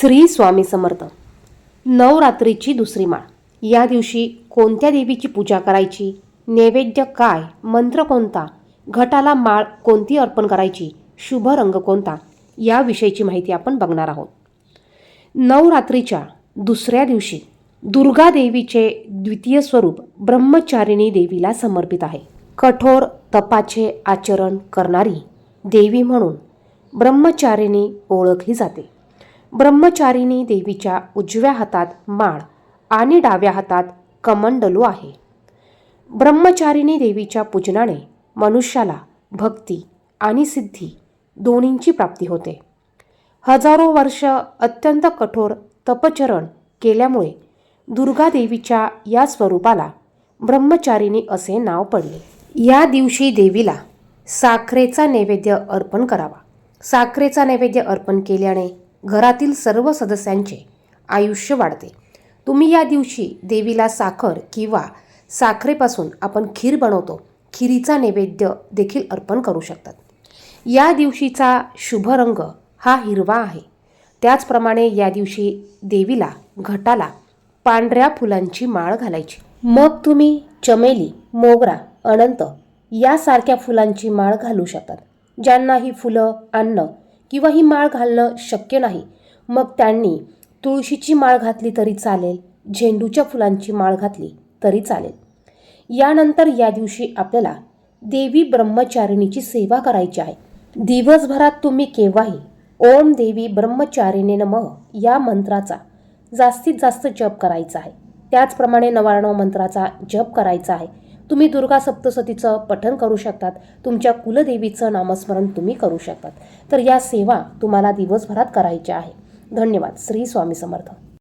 श्री स्वामी समर्थ. नवरात्रीची दुसरी माळ. या दिवशी कोणत्या देवीची पूजा करायची? नैवेद्य काय? मंत्र कोणता? घटाला माळ कोणती अर्पण करायची? शुभ रंग कोणता? याविषयीची माहिती आपण बघणार आहोत. नवरात्रीच्या दुसऱ्या दिवशी दुर्गा देवीचे द्वितीय स्वरूप ब्रह्मचारिणी देवीला समर्पित आहे. कठोर तपाचे आचरण करणारी देवी म्हणून ब्रह्मचारिणी ओळखली जाते. ब्रह्मचारिणी देवीच्या उजव्या हातात माळ आणि डाव्या हातात कमंडलू आहे. ब्रह्मचारिणी देवीच्या पूजनाने मनुष्याला भक्ती आणि सिद्धी दोन्हींची प्राप्ती होते. हजारो वर्ष अत्यंत कठोर तपचरण केल्यामुळे दुर्गा देवीच्या या स्वरूपाला ब्रह्मचारिणी असे नाव पडले. या दिवशी देवीला साखरेचा नैवेद्य अर्पण करावा. साखरेचा नैवेद्य अर्पण केल्याने घरातील सर्व सदस्यांचे आयुष्य वाढते. तुम्ही या दिवशी देवीला साखर किंवा साखरेपासून आपण खीर बनवतो. खिरीचा नैवेद्य देखील अर्पण करू शकतात. या दिवशीचा शुभ रंग हा हिरवा आहे. त्याचप्रमाणे या दिवशी देवीला घटाला पांढऱ्या फुलांची माळ घालायची. मग तुम्ही चमेली मोगरा अनंत यासारख्या फुलांची माळ घालू शकतात. ज्यांना ही फुलं अन्न किंवा ही माळ घालणं शक्य नाही. मग त्यांनी तुळशीची माळ घातली तरी चालेल झेंडूच्या फुलांची माळ घातली तरी चालेल. यानंतर या दिवशी आपल्याला देवी ब्रह्मचारिणीची सेवा करायची आहे. दिवसभरात तुम्ही केव्हाही ओम देवी ब्रह्मचारिणी नमः या मंत्राचा जास्तीत जास्त जप करायचा आहे. त्याचप्रमाणे नवारणव मंत्राचा जप करायचा आहे. तुम्ही दुर्गा सप्तसतीचं पठन करू शकतात. तुमच्या कुलदेवीचं नामस्मरण तुम्ही करू शकतात. तर या सेवा तुम्हाला दिवसभरात करायच्या आहे. धन्यवाद. श्री स्वामी समर्थ.